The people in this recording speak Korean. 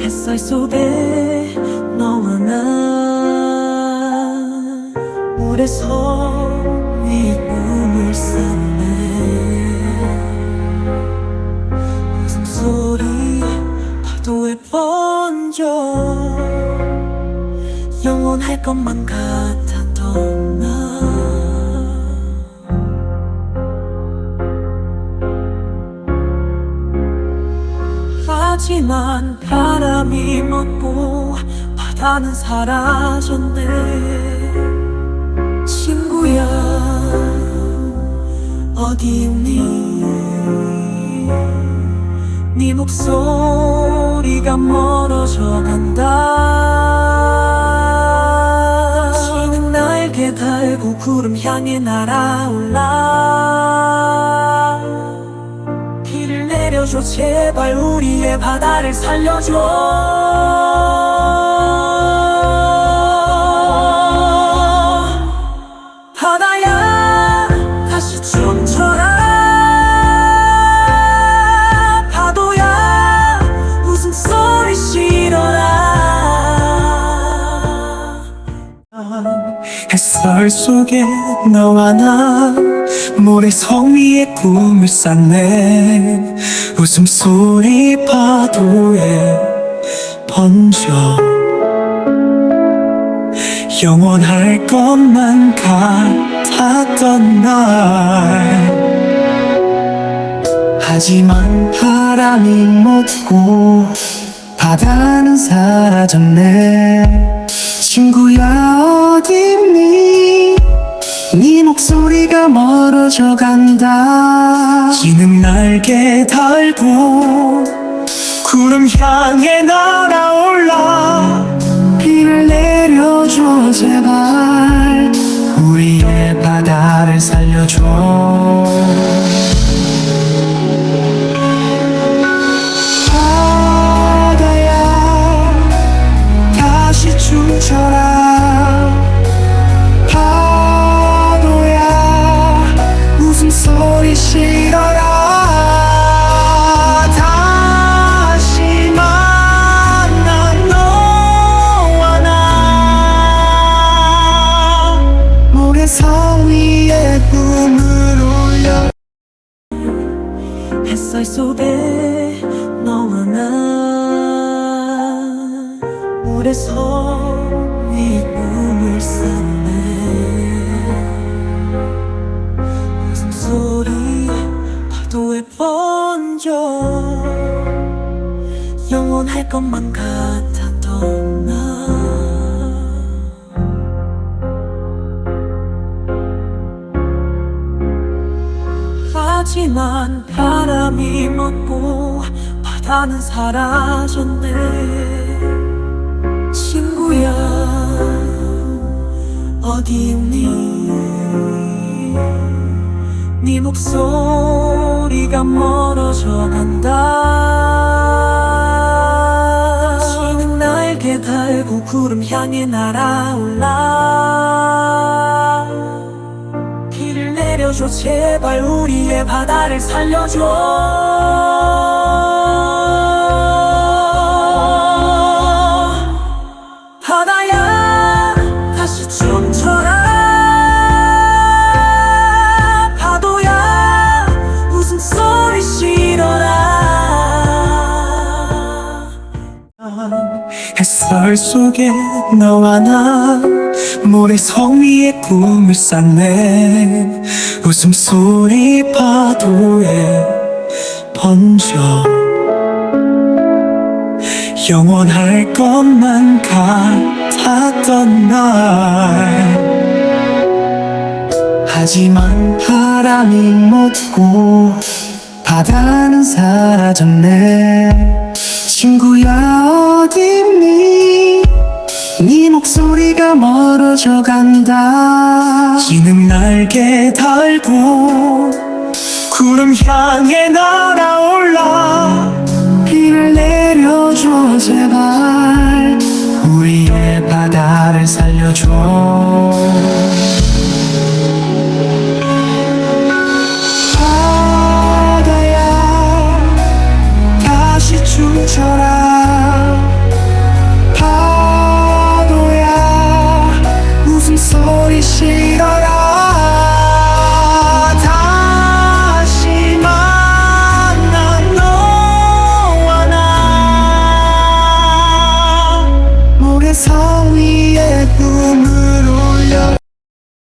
햇살 속에 너와 나 물에서 네 꿈을 쌌네. 웃음소리 파도에 번져 영원할 것만 같았던 나 하지만 바람이 멎고 바다는 사라졌네. 친구야 어디 있니? 네 목소리가 멀어져 간다. 지는 날개 달고 구름 향해 날아올라 내려줘. 제발 우리의 바다를 살려줘. 햇살 속에 너와 나 모래성 위에 꿈을 쌌네. 웃음소리 파도에 번져 영원할 것만 같았던 날. 하지만 바람이 멎고 바다는 사라졌네. 친구야 목소리가 멀어져 간다. 지는 날개 달고 구름 향해 날 햇살 속에 너와 나 물에서 네 꿈을 쌌네. 웃음 소리 파도에 번져 영원할 것만 같았던 나 하지만 바람이 멎고 바다는 사라졌네. 친구야 어디 있니? 네 목소리가 멀어져 간다. 지는 날개 달고 구름 향해 날아올라 내려줘 제발 우리의 바다를 살려줘. 햇살 속에 너와 나 모래성 위에 꿈을 쌌네. 웃음소리 파도에 번져. 영원할 것만 같았던 날. 하지만 바람이 멎고 바다는 사라졌네. 친구야 어딨니 네 목소리가 멀어져 간다. 지는 날개 달고 구름 향해 날아